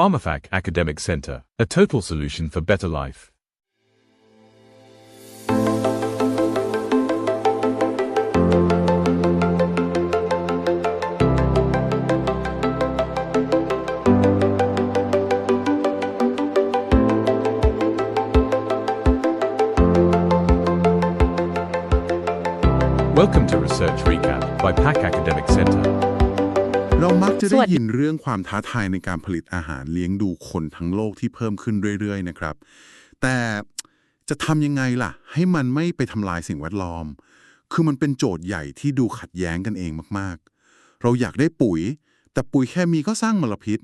PharmaFac Academic Center, a total solution for better life. Welcome to Research Recap by PAC Academic Center. จะได้ยินเรื่องความท้าทายในการผลิตอาหารเลี้ยงดูคนทั้งโลกที่เพิ่มขึ้นเรื่อย ๆ นะครับ แต่จะทำยังไงล่ะ ให้มันไม่ไปทำลายสิ่งแวดล้อม คือมันเป็นโจทย์ใหญ่ที่ดูขัดแย้งกันเองมากๆ เราอยากได้ปุ๋ย แต่ปุ๋ยแค่มีก็สร้างมลพิษ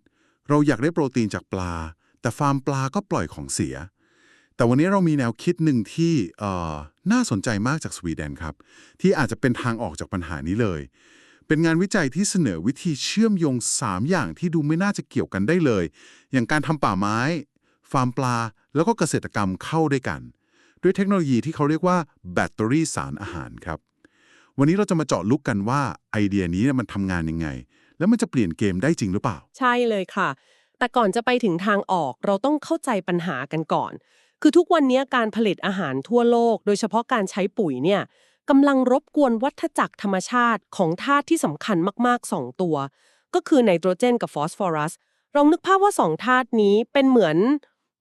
เราอยากได้โปรตีนจากปลา แต่ฟาร์มปลาก็ปล่อยของเสีย แต่วันนี้เรามีแนวคิดหนึ่งที่น่าสนใจมากจากสวีเดนครับ ที่อาจจะเป็นทางออกจากปัญหานี้เลย เป็นงานวิจัยที่เสนอวิธีเชื่อมโยง 3 อย่างที่ดูไม่น่าจะเกี่ยวกันได้เลย อย่างการทำป่าไม้ ฟาร์มปลา แล้วก็เกษตรกรรมเข้าด้วยกัน ด้วยเทคโนโลยีที่เขาเรียกว่าแบตเตอรี่สารอาหารครับ วันนี้เราจะมาเจาะลึกกันว่าไอเดียนี้มันทำงานยังไง แล้วมันจะเปลี่ยนเกมได้จริงหรือเปล่า ใช่เลยค่ะ แต่ก่อนจะไปถึงทางออกเราต้องเข้าใจปัญหากันก่อน คือทุกวันนี้การผลิตอาหารทั่วโลก โดยเฉพาะการใช้ปุ๋ยเนี่ย กำลังรบกวนวัฏจักรธรรมชาติของธาตุที่สำคัญมากๆ 2 ตัว ก็คือไนโตรเจนกับฟอสฟอรัสลองนึกภาพว่า2ธาตุนี้เป็นเหมือน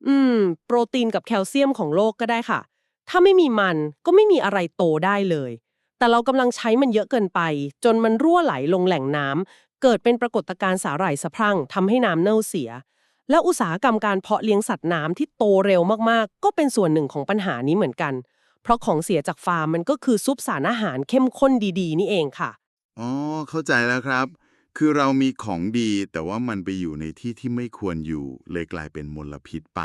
อืม โปรตีนกับแคลเซียมของโลกก็ได้ค่ะ ถ้าไม่มีมันก็ไม่มีอะไรโตได้เลย แต่เรากำลังใช้มันเยอะเกินไป จนมันรั่วไหลลงแหล่งน้ำเกิดเป็นปรากฏการณ์สาหร่ายสะพรั่งทำให้น้ำเน่าเสีย และอุตสาหกรรมการเพาะเลี้ยงสัตว์น้ำที่โตเร็วมากๆ ก็เป็นส่วนหนึ่งของปัญหานี้เหมือนกัน เพราะของเสียจากฟาร์มมันก็คือซุปสารอาหารเข้มข้นดีๆ นี่เองค่ะ อ๋อ เข้าใจแล้วครับ คือเรามีของดี แต่ว่ามันไปอยู่ในที่ที่ไม่ควรอยู่ เลยกลายเป็นมลพิษไป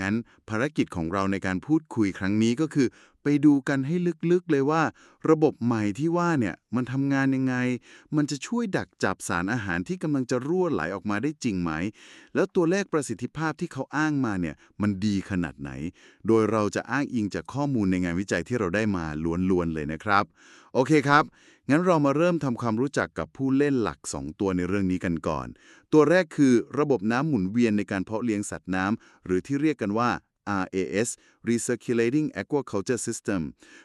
งั้นภารกิจของเราในการพูดคุยครั้งนี้ก็คือ ไปดูกันให้ลึกๆเลยว่า ระบบใหม่ที่ว่าเนี่ยมันทำงานยังไง มันจะช่วยดักจับสารอาหารที่กำลังจะรั่วไหลออกมาได้จริงไหม แล้วตัวเลขประสิทธิภาพที่เขาอ้างมาเนี่ยมันดีขนาดไหน โดยเราจะอ้างอิงจากข้อมูลในงานวิจัยที่เราได้มาล้วนๆเลยนะครับ โอเคครับ งั้นเรามาเริ่มทำความรู้จักกับผู้เล่นหลัก 2 ตัวในเรื่องนี้กันก่อน ตัวแรกคือระบบน้ำหมุนเวียนในการเพาะเลี้ยงสัตว์น้ำหรือที่เรียกกันว่า RAS Recirculating Aquaculture System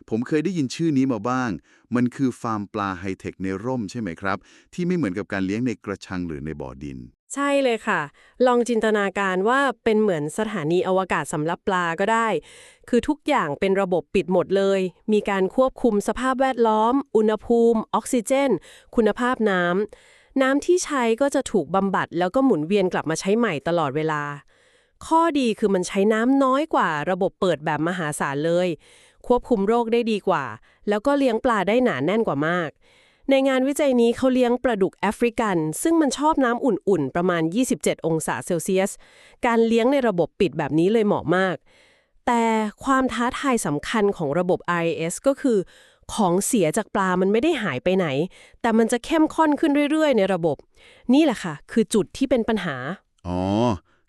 ผมเคยได้ยินชื่อนี้มาบ้าง มันคือฟาร์มปลาไฮเทคในร่มใช่ไหมครับ ที่ไม่เหมือนกับการเลี้ยงในกระชังหรือในบ่อดิน ใช่เลยค่ะ ลองจินตนาการว่าเป็นเหมือนสถานีอวกาศสำหรับปลาก็ได้ คือทุกอย่างเป็นระบบปิดหมดเลย มีการควบคุมสภาพแวดล้อม อุณหภูมิ ออกซิเจน คุณภาพน้ำน้ำที่ใช้ก็จะถูกบำบัดแล้วก็หมุนเวียนกลับมาใช้ใหม่ตลอดเวลา ข้อดีคือมันใช้น้ำน้อยกว่าระบบเปิดแบบมหาศาลเลย ควบคุมโรคได้ดีกว่า แล้วก็เลี้ยงปลาได้หนาแน่นกว่ามาก ในงานวิจัยนี้เขาเลี้ยงปลาดุกแอฟริกัน ซึ่งมันชอบน้ำอุ่นๆ ประมาณ 27 องศาเซลเซียส การเลี้ยงในระบบปิดแบบนี้เลยเหมาะมาก แต่ความท้าทายสำคัญของระบบ RAS ก็คือ ของเสียจากปลามันไม่ได้หายไปไหน แต่มันจะเข้มข้นขึ้นเรื่อยๆ ในระบบ นี่แหละค่ะ คือจุดที่เป็นปัญหา อ๋อ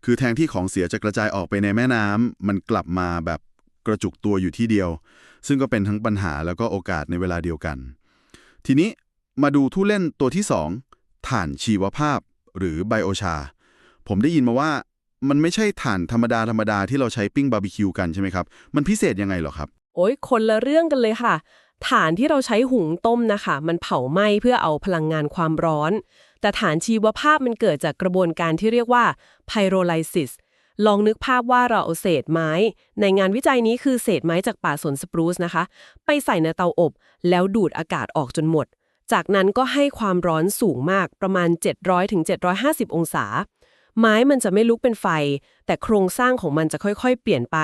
คือแทนที่ของเสียจะกระจายออกไปในแม่น้ำมันกลับมาแบบกระจุกตัวอยู่ที่เดียว ซึ่งก็เป็นทั้งปัญหาแล้วก็โอกาสในเวลาเดียวกัน ทีนี้มาดูทุเล่นตัวที่ 2 ถ่านชีวภาพหรือไบโอชา ผมได้ยินมาว่ามันไม่ใช่ถ่านธรรมดาธรรมดาที่เราใช้ปิ้งบาร์บีคิวกันใช่ไหมครับ มันพิเศษยังไงเหรอครับ โอ้ยคนละเรื่องกันเลยค่ะฐานที่เราใช้หุงต้มนะคะ มันเผาไหม้เพื่อเอาพลังงานความร้อนแต่ฐานชีวภาพมันเกิดจากกระบวนการที่เรียกว่า pyrolysis ลองนึกภาพว่าเราเอาเศษไม้ ในงานวิจัยนี้คือเศษไม้จากป่าสนสปรูซนะคะ ไปใส่ในเตาอบ แล้วดูดอากาศออกจนหมด จากนั้นก็ให้ความร้อนสูงมากประมาณ 700-750 องศา ไม้มันจะไม่ลุกเป็นไฟ แต่โครงสร้างของมันจะค่อยๆ เปลี่ยนไป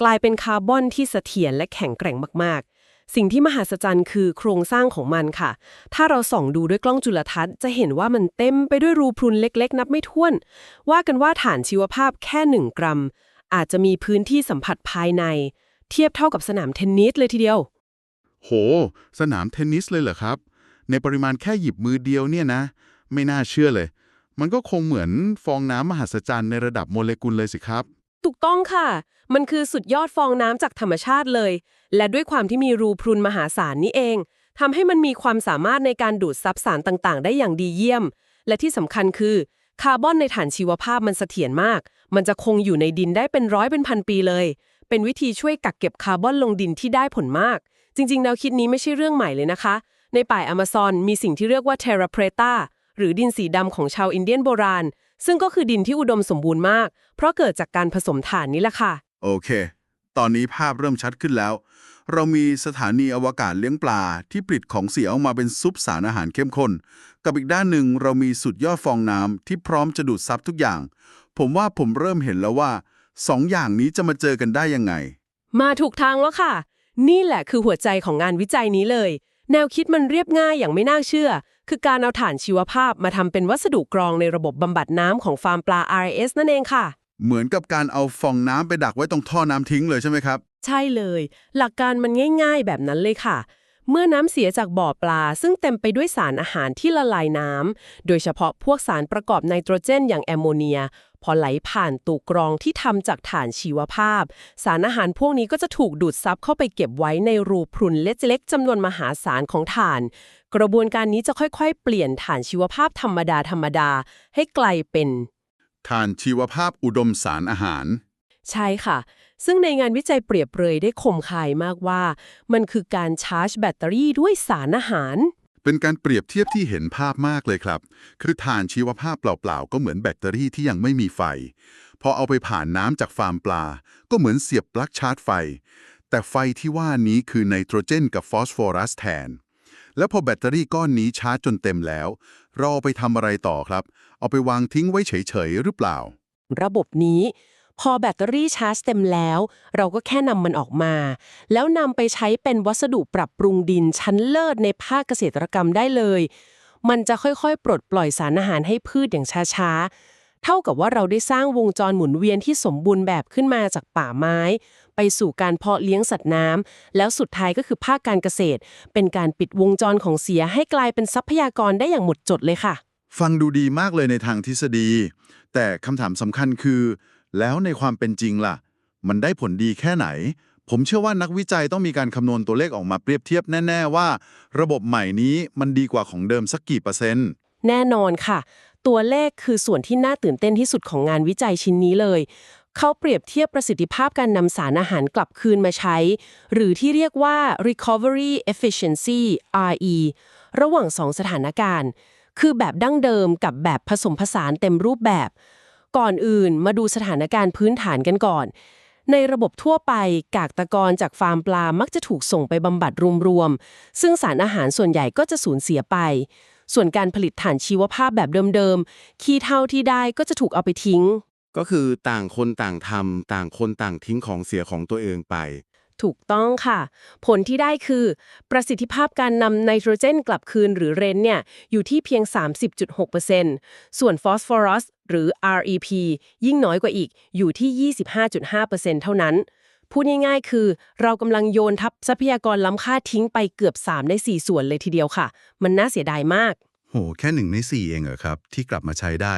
กลายเป็นคาร์บอนที่เสถียรและแข็งแกร่งมาก สิ่งที่มหัศจรรย์คือโครงสร้างของมันค่ะ ถ้าเราส่องดูด้วยกล้องจุลทรรศน์จะเห็นว่ามันเต็มไปด้วยรูพรุนเล็กๆ นับไม่ถ้วน ว่ากันว่าฐานชีวภาพแค่หนึ่งกรัม อาจจะมีพื้นที่สัมผัสภายใน เทียบเท่ากับสนามเทนนิสเลยทีเดียว โห สนามเทนนิสเลยเหรอครับ ในปริมาณแค่หยิบมือเดียวเนี่ยนะ ไม่น่าเชื่อเลย มันก็คงเหมือนฟองน้ำมหัศจรรย์ในระดับโมเลกุลเลยสิครับ ถูกต้องค่ะ มันคือสุดยอดฟองน้ำจากธรรมชาติเลย และด้วยความที่มีรูพรุนมหาศาลนี่เองทำให้มันมีความสามารถในการดูดซับสารต่างๆ ได้อย่างดีเยี่ยม และที่สำคัญคือ คาร์บอนในฐานชีวภาพมันเสถียรมาก มันจะคงอยู่ในดินได้เป็นร้อยเป็นพันปีเลย เป็นวิธีช่วยกักเก็บคาร์บอนลงดินที่ได้ผลมาก จริงๆ แนวคิดนี้ไม่ใช่เรื่องใหม่เลยนะคะ ในป่าอเมซอนมีสิ่งที่เรียกว่าเทราเพรตาหรือดินสีดำของชาวอินเดียนโบราณ ซึ่งก็คือดินที่อุดมสมบูรณ์มาก เพราะเกิดจากการผสมถ่านนี้แหละค่ะ โอเค ตอนนี้ภาพเริ่มชัดขึ้นแล้ว เรามีสถานีอวกาศเลี้ยงปลาที่ผลิตของเสียออกมาเป็นซุปสารอาหารเข้มข้น กับอีกด้านหนึ่งเรามีสุดยอดฟองน้ำที่พร้อมจะดูดซับทุกอย่าง ผมว่าผมเริ่มเห็นแล้วว่าสองอย่างนี้จะมาเจอกันได้ยังไง มาถูกทางแล้วค่ะ นี่แหละคือหัวใจของงานวิจัยนี้เลย แนวคิดมันเรียบง่ายอย่างไม่น่าเชื่อ คือการเอาถ่านชีวภาพมาทำเป็นวัสดุกรองในระบบบำบัดน้ำของฟาร์มปลา RS นั่นเองค่ะ เหมือนกับการเอาฟองน้ำไปดักไว้ตรงท่อน้ำทิ้งเลยใช่ไหมครับ ใช่เลย หลักการมันง่าย ๆ แบบนั้นเลยค่ะ เมื่อน้ำเสียจากบ่อปลา ซึ่งเต็มไปด้วยสารอาหารที่ละลายน้ำโดยเฉพาะพวกสารประกอบไนโตรเจนอย่างแอมโมเนีย พอไหลผ่านตูกรองที่ทำจากถ่านชีวภาพ สารอาหารพวกนี้ก็จะถูกดูดซับเข้าไปเก็บไว้ในรูพรุนเล็กๆจำนวนมหาศาลของถ่าน กระบวนการนี้จะค่อยๆ เปลี่ยนถ่านชีวภาพธรรมดาธรรมดาๆให้กลายเป็นทานชีวภาพอุดมสารอาหาร ใช่ค่ะ ซึ่งในงานวิจัยเปรียบเปรยได้คมคายมากว่า มันคือการชาร์จแบตเตอรี่ด้วยสารอาหาร เป็นการเปรียบเทียบที่เห็นภาพมากเลยครับ คือถ่านชีวภาพเปล่าๆ ก็เหมือนแบตเตอรี่ที่ยังไม่มีไฟ พอเอาไปผ่านน้ำจากฟาร์มปลา ก็เหมือนเสียบปลั๊กชาร์จไฟ แต่ไฟที่ว่านี้คือไนโตรเจนกับฟอสฟอรัสแทน แล้วพอแบตเตอรี่ก้อนนี้ชาร์จจนเต็มแล้ว เราเอาไปทำอะไรต่อครับ เอาไปวางทิ้งไว้เฉยๆหรือเปล่า ระบบนี้ พอแบตเตอรี่ชาร์จเต็มแล้ว เราก็แค่นำมันออกมา แล้วนำไปใช้เป็นวัสดุปรับปรุงดินชั้นเลิศในภาคเกษตรกรรมได้เลย มันจะค่อยๆ ปลดปล่อยสารอาหารให้พืชอย่างช้าๆ เท่ากับว่าเราได้สร้างวงจรหมุนเวียนที่สมบูรณ์แบบขึ้นมาจากป่าไม้ ไปสู่การเพาะเลี้ยงสัตว์น้ำแล้วสุดท้ายก็คือภาคการเกษตร เป็นการปิดวงจรของเสียให้กลายเป็นทรัพยากรได้อย่างหมดจดเลยค่ะ ฟังดูดีมากเลยในทางทฤษฎี แต่คำถามสำคัญคือ แล้วในความเป็นจริงล่ะ มันได้ผลดีแค่ไหน ผมเชื่อว่านักวิจัยต้องมีการคำนวณตัวเลขออกมาเปรียบเทียบแน่ ๆ ว่า ระบบใหม่นี้มันดีกว่าของเดิมสักกี่เปอร์เซ็นต์ แน่นอนค่ะ ตัวเลขคือส่วนที่น่าตื่นเต้นที่สุดของงานวิจัยชิ้นนี้เลย เขาเปรียบเทียบประสิทธิภาพการนำสารอาหารกลับคืนมาใช้ หรือที่เรียกว่า recovery efficiency RE ระหว่างสองสถานการณ์ คือแบบดั้งเดิมกับแบบผสมผสานเต็มรูปแบบ ก่อนอื่นมาดูสถานการณ์พื้นฐานกันก่อน ในระบบทั่วไปกากตะกอนจากฟาร์มปลามักจะถูกส่งไปบำบัดรวมๆ ซึ่งสารอาหารส่วนใหญ่ก็จะสูญเสียไป ส่วนการผลิตถ่านชีวภาพแบบเดิมๆ ขี้เท่าที่ได้ก็จะถูกเอาไปทิ้ง ก็คือต่างคนต่างทำต่างคนต่างทิ้งของเสียของตัวเองไป ถูกต้องค่ะ ผลที่ได้คือ ประสิทธิภาพการนำไนโตรเจนกลับคืนหรือเรนเนี่ย อยู่ที่เพียง 30.6%ส่วนฟอสฟอรัสหรือ REP ยิ่งน้อยกว่าอีกอยู่ที่ 25.5%เท่านั้น พูดง่ายๆ คือ เรากำลังโยนทับทรัพยากรล้ำค่าทิ้งไปเกือบ 3 ใน 4 ส่วนเลยทีเดียวค่ะ มันน่าเสียดายมาก โห แค่หนึ่งในสี่เองเหรอครับ ที่กลับมาใช้ได้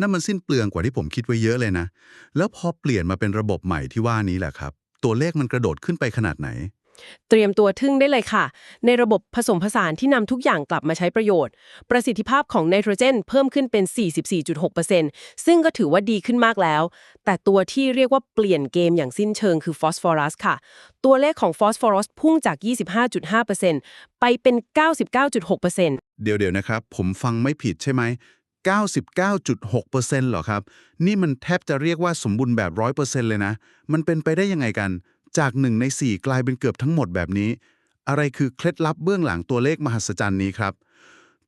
นั่นมันสิ้นเปลืองกว่าที่ผมคิดไว้เยอะเลยนะ แล้วพอเปลี่ยนมาเป็นระบบใหม่ที่ว่านี้แหละครับ ตัวเลขมันกระโดดขึ้นไปขนาดไหน เตรียมตัวทึ่งได้เลยค่ะ ในระบบผสมผสานที่นำทุกอย่างกลับมาใช้ประโยชน์ ประสิทธิภาพของไนโตรเจน เพิ่มขึ้นเป็น 44.6%ซึ่งก็ถือว่าดีขึ้นมากแล้ว แต่ตัวที่เรียกว่าเปลี่ยนเกมอย่างสิ้นเชิงคือฟอสฟอรัสค่ะ ตัวเลขของฟอสฟอรัสพุ่งจาก 25.5%ไปเป็น 99.6%เดี๋ยวเดี๋ยวนะครับ ผมฟังไม่ผิดใช่ไหม 99.6%เหรอครับ นี่มันแทบจะเรียกว่าสมบูรณ์แบบ 100%เลยนะ มันเป็นไปได้ยังไงกัน จากหนึ่งใน 4 กลายเป็นเกือบทั้งหมดแบบนี้ อะไรคือเคล็ดลับเบื้องหลังตัวเลขมหัศจรรย์นี้ครับ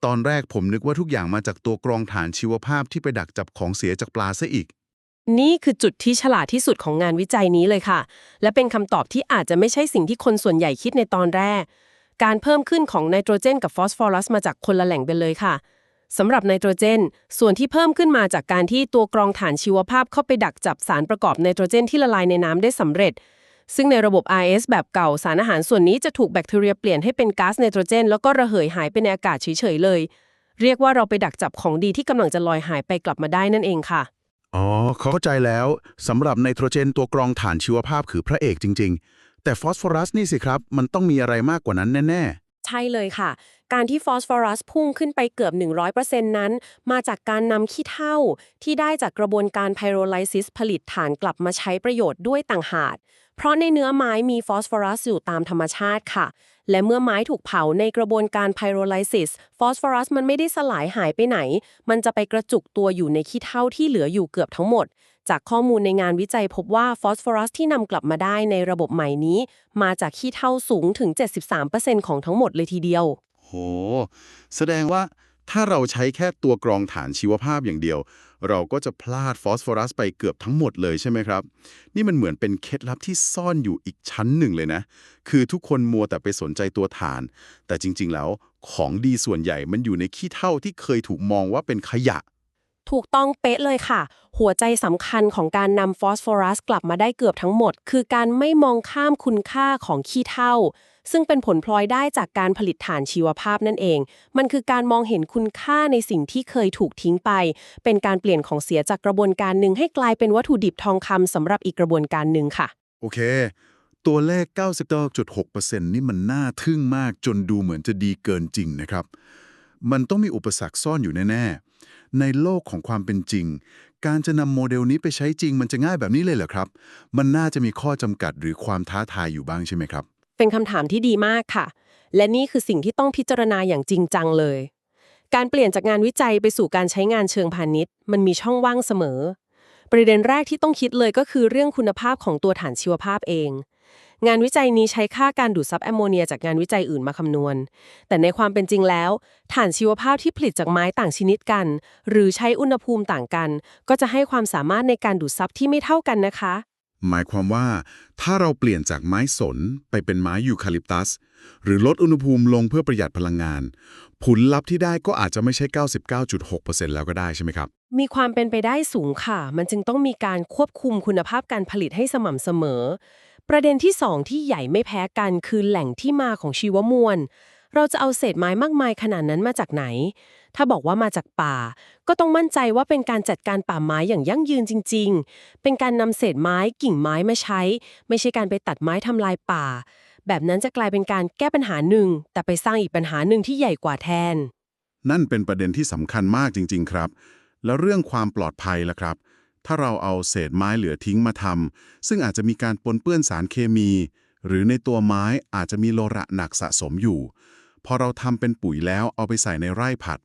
ตอนแรกผมนึกว่าทุกอย่างมาจากตัวกรองฐานชีวภาพที่ไปดักจับของเสียจากปลาซะอีก นี่คือจุดที่ฉลาดที่สุดของงานวิจัยนี้เลยค่ะ และเป็นคำตอบที่อาจจะไม่ใช่สิ่งที่คนส่วนใหญ่คิดในตอนแรก การเพิ่มขึ้นของไนโตรเจนกับฟอสฟอรัสมาจากคนละแหล่งไปเลยค่ะ สำหรับไนโตรเจน ส่วนที่เพิ่มขึ้นมาจากการที่ตัวกรองฐานชีวภาพเข้าไปดักจับสารประกอบไนโตรเจนที่ละลายในน้ำได้สำเร็จ ซึ่งในระบบ RS แบบเก่าสารอาหารส่วนนี้จะถูกแบคทีเรียเปลี่ยนให้เป็นก๊าซไนโตรเจน แล้วก็ระเหยหายไปในอากาศเฉยๆเลย เรียกว่าเราไปดักจับของดีที่กำลังจะลอยหายไปกลับมาได้นั่นเองค่ะอ๋อเข้าใจแล้วสำหรับไนโตรเจนตัวกรองฐานชีวภาพคือพระเอกจริง ๆ แต่ฟอสฟอรัสนี่สิครับ มันต้องมีอะไรมากกว่านั้นแน่ใช่เลยค่ะ การที่ฟอสฟอรัสพุ่งขึ้นไปเกือบ 100%นั้น มาจากการนำขี้เถ้าที่ได้จากกระบวนการไพโรไลซิสผลิตฐานกลับมาใช้ประโยชน์ด้วยต่างหากเพราะในเนื้อไม้มีฟอสฟอรัสอยู่ตามธรรมชาติค่ะ และเมื่อไม้ถูกเผาในกระบวนการไพโรไลซิส ฟอสฟอรัสมันไม่ได้สลายหายไปไหน มันจะไปกระจุกตัวอยู่ในขี้เถ้าที่เหลืออยู่เกือบทั้งหมด จากข้อมูลในงานวิจัยพบว่าฟอสฟอรัสที่นำกลับมาได้ในระบบใหม่นี้ มาจากขี้เถ้าสูงถึง 73%ของทั้งหมดเลยทีเดียว โห แสดงว่าถ้าเราใช้แค่ตัวกรองฐานชีวภาพอย่างเดียว เราก็จะพลาดฟอสฟอรัสไปเกือบทั้งหมดเลยใช่ไหมครับ นี่มันเหมือนเป็นเคล็ดลับที่ซ่อนอยู่อีกชั้นหนึ่งเลยนะ คือทุกคนมัวแต่ไปสนใจตัวฐาน แต่จริงๆแล้วของดีส่วนใหญ่มันอยู่ในขี้เถ้าที่เคยถูกมองว่าเป็นขยะ ถูกต้องเป๊ะเลยค่ะ หัวใจสำคัญของการนำฟอสฟอรัสกลับมาได้เกือบทั้งหมด คือการไม่มองข้ามคุณค่าของขี้เถ้า ซึ่งเป็นผลพลอยได้จากการผลิตฐานชีวภาพนั่นเอง มันคือการมองเห็นคุณค่าในสิ่งที่เคยถูกทิ้งไป เป็นการเปลี่ยนของเสียจากกระบวนการหนึ่งให้กลายเป็นวัตถุดิบทองคำสำหรับอีกกระบวนการหนึ่งค่ะ โอเค ตัวเลข 99.6%นี่มันน่าทึ่งมากจนดูเหมือนจะดีเกินจริงนะครับ มันต้องมีอุปสรรคซ่อนอยู่แน่ๆ ในโลกของความเป็นจริง การจะนำโมเดลนี้ไปใช้จริงมันจะง่ายแบบนี้เลยเหรอครับ มันน่าจะมีข้อจำกัดหรือความท้าทายอยู่บ้างใช่ไหมครับ เป็นคำถามที่ดีมากค่ะ และนี่คือสิ่งที่ต้องพิจารณาอย่างจริงจังเลย การเปลี่ยนจากงานวิจัยไปสู่การใช้งานเชิงพาณิชย์ มันมีช่องว่างเสมอ ประเด็นแรกที่ต้องคิดเลยก็คือเรื่องคุณภาพของตัวฐานชีวภาพเอง งานวิจัยนี้ใช้ค่าการดูดซับแอมโมเนียจากงานวิจัยอื่นมาคำนวณ แต่ในความเป็นจริงแล้วฐานชีวภาพที่ผลิตจากไม้ต่างชนิดกัน หรือใช้อุณหภูมิต่างกัน ก็จะให้ความสามารถในการดูดซับที่ไม่เท่ากันนะคะ หมายความว่า ถ้าเราเปลี่ยนจากไม้สนไปเป็นไม้ยูคาลิปตัส หรือลดอุณหภูมิลงเพื่อประหยัดพลังงาน ผลลัพธ์ที่ได้ก็อาจจะไม่ใช่ 99.6%แล้วก็ได้ใช่ไหมครับ มีความเป็นไปได้สูงค่ะ มันจึงต้องมีการควบคุมคุณภาพการผลิตให้สม่ำเสมอ ประเด็นที่ 2 ที่ใหญ่ไม่แพ้กันคือแหล่งที่มาของชีวมวล เราจะเอาเศษไม้มากมายขนาดนั้นมาจากไหน ถ้าบอกว่ามาจากป่า ก็ต้องมั่นใจว่าเป็นการจัดการป่าไม้อย่างยั่งยืนจริง ๆ เป็นการนำเศษไม้กิ่งไม้มาใช้ ไม่ใช่การไปตัดไม้ทำลายป่า แบบนั้นจะกลายเป็นการแก้ปัญหาหนึ่ง แต่ไปสร้างอีกปัญหาหนึ่งที่ใหญ่กว่าแทน นั่นเป็นประเด็นที่สำคัญมากจริง ๆ ครับ แล้วเรื่องความปลอดภัยล่ะครับถ้าเราเอาเศษไม้เหลือทิ้งมาทำ ซึ่งอาจจะมีการปนเปื้อนสารเคมี หรือในตัวไม้อาจจะมีโลระหนักสะสมอยู่ พอเราทำเป็นปุ๋ยแล้วเอาไปใส่ในไร่ผัด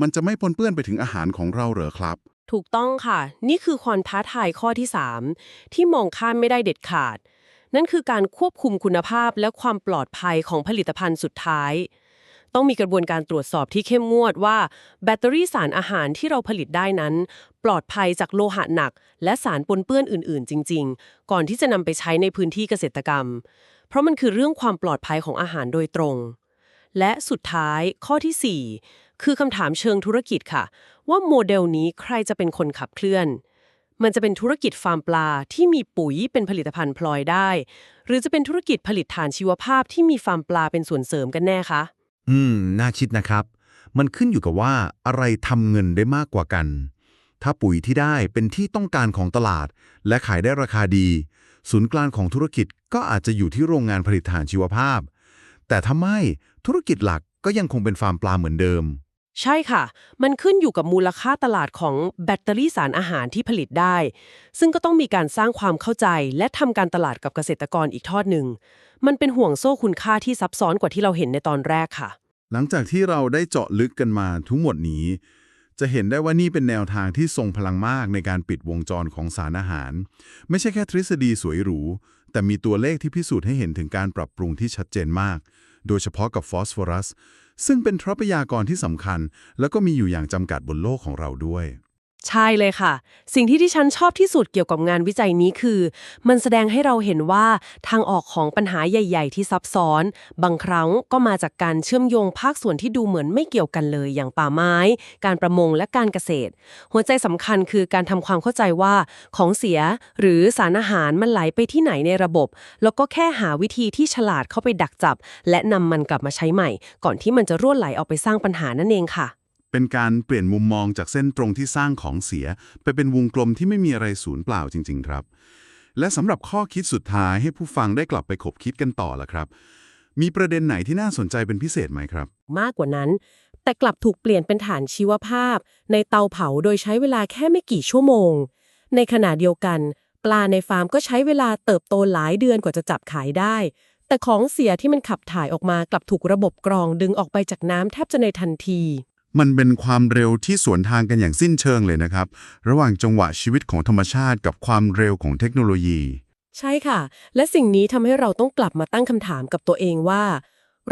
มันจะไม่ปนเปื้อนไปถึงอาหารของเราเหรอครับ ถูกต้องค่ะ นี่คือความท้าทายข้อที่ 3 ที่มองข้ามไม่ได้เด็ดขาด นั่นคือการควบคุมคุณภาพและความปลอดภัยของผลิตภัณฑ์สุดท้าย ต้องมีกระบวนการตรวจสอบที่เข้มงวดว่า แบตเตอรี่สารอาหารที่เราผลิตได้นั้น ปลอดภัยจากโลหะหนัก และสารปนเปื้อนอื่น ๆ จริง ๆ ก่อนที่จะนำไปใช้ในพื้นที่เกษตรกรรม เพราะมันคือเรื่องความปลอดภัยของอาหารโดยตรง และสุดท้ายข้อทีสี่ 4 คือคำถามเชิงธุรกิจค่ะ ว่าโมเดลนี้ใครจะเป็นคนขับเคลื่อน มันจะเป็นธุรกิจฟาร์มปลาที่มีปุ๋ยเป็นผลิตภัณฑ์พลอยได้ หรือจะเป็นธุรกิจผลิตฐานชีวภาพที่มีฟาร์มปลาเป็นส่วนเสริมกันแน่คะอืม น่าคิดนะครับ มันขึ้นอยู่กับว่าอะไรทำเงินได้มากกว่ากัน ถ้าปุ๋ยที่ได้เป็นที่ต้องการของตลาด และขายได้ราคาดี ศูนย์กลางของธุรกิจก็อาจจะอยู่ที่โรงงานผลิตถ่านชีวภาพ แต่ถ้าไม่ธุรกิจหลักก็ยังคงเป็นฟาร์มปลาเหมือนเดิม ใช่ค่ะ มันขึ้นอยู่กับมูลค่าตลาดของแบตเตอรี่สารอาหารที่ผลิตได้ ซึ่งก็ต้องมีการสร้างความเข้าใจและทำการตลาดกับเกษตรกรอีกทอดหนึ่ง มันเป็นห่วงโซ่คุณค่าที่ซับซ้อนกว่าที่เราเห็นในตอนแรกค่ะ หลังจากที่เราได้เจาะลึกกันมาทั้งหมดนี้ จะเห็นได้ว่านี่เป็นแนวทางที่ทรงพลังมากในการปิดวงจรของสารอาหาร ไม่ใช่แค่ทฤษฎีสวยหรู แต่มีตัวเลขที่พิสูจน์ให้เห็นถึงการปรับปรุงที่ชัดเจนมาก โดยเฉพาะกับฟอสฟอรัส ซึ่งเป็นทรัพยากรที่สำคัญ แล้วก็มีอยู่อย่างจำกัดบนโลกของเราด้วย ใช่เลยค่ะ สิ่งที่ที่ฉันชอบที่สุดเกี่ยวกับงานวิจัยนี้คือ มันแสดงให้เราเห็นว่าทางออกของปัญหาใหญ่ ๆ ที่ซับซ้อน บางครั้งก็มาจากการเชื่อมโยงภาคส่วนที่ดูเหมือนไม่เกี่ยวกันเลย อย่างป่าไม้ การประมงและการเกษตร หัวใจสำคัญคือการทำความเข้าใจว่าของเสียหรือสารอาหารมันไหลไปที่ไหนในระบบ แล้วก็แค่หาวิธีที่ฉลาดเข้าไปดักจับ และนำมันกลับมาใช้ใหม่ ก่อนที่มันจะร่วไหลออกไปสร้างปัญหานั่นเองค่ะ เป็นการเปลี่ยนมุมมองจากเส้นตรงที่สร้างของเสีย ไปเป็นวงกลมที่ไม่มีอะไรสูญเปล่าจริง ๆ ครับ และสำหรับข้อคิดสุดท้ายให้ผู้ฟังได้กลับไปขบคิดกันต่อละครับ มีประเด็นไหนที่น่าสนใจเป็นพิเศษไหมครับ มากกว่านั้น แต่กลับถูกเปลี่ยนเป็นฐานชีวภาพ ในเตาเผาโดยใช้เวลาแค่ไม่กี่ชั่วโมง ในขณะเดียวกัน ปลาในฟาร์มก็ใช้เวลาเติบโตหลายเดือนกว่าจะจับขายได้แต่ของเสียที่มันขับถ่ายออกมากลับถูกระบบกรองดึงออกไปจากน้ำแทบจะในทันที มันเป็นความเร็วที่สวนทางกันอย่างสิ้นเชิงเลยนะครับ ระหว่างจังหวะชีวิตของธรรมชาติกับความเร็วของเทคโนโลยี ใช่ค่ะ และสิ่งนี้ทำให้เราต้องกลับมาตั้งคำถามกับตัวเองว่า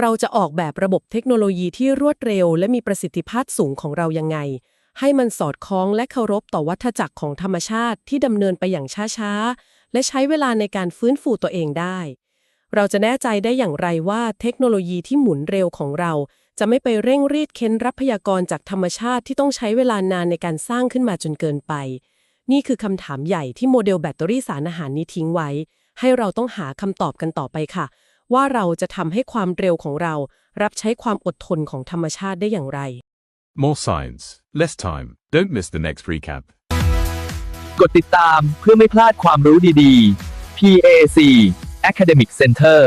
เราจะออกแบบระบบเทคโนโลยีที่รวดเร็ว และมีประสิทธิภาพสูงของเรายังไง ให้มันสอดคล้องและเคารพต่อวัฏจักรของธรรมชาติที่ดำเนินไปอย่างช้าๆ และใช้เวลาในการฟื้นฟูตัวเองได้ เราจะแน่ใจได้อย่างไรว่าเทคโนโลยีที่หมุนเร็วของเรา จะไม่ไปเร่งรีดเค้นรับพยากรณ์จากธรรมชาติที่ต้องใช้เวลานานในการสร้างขึ้นมาจนเกินไป นี่คือคำถามใหญ่ที่โมเดลแบตเตอรี่สารอาหารนี้ทิ้งไว้ ให้เราต้องหาคำตอบกันต่อไปค่ะ ว่าเราจะทำให้ความเร็วของเรา รับใช้ความอดทนของธรรมชาติได้อย่างไร More science, less time. Don't miss the next recap. กดติดตามเพื่อไม่พลาดความรู้ดีๆ PAC Academic Center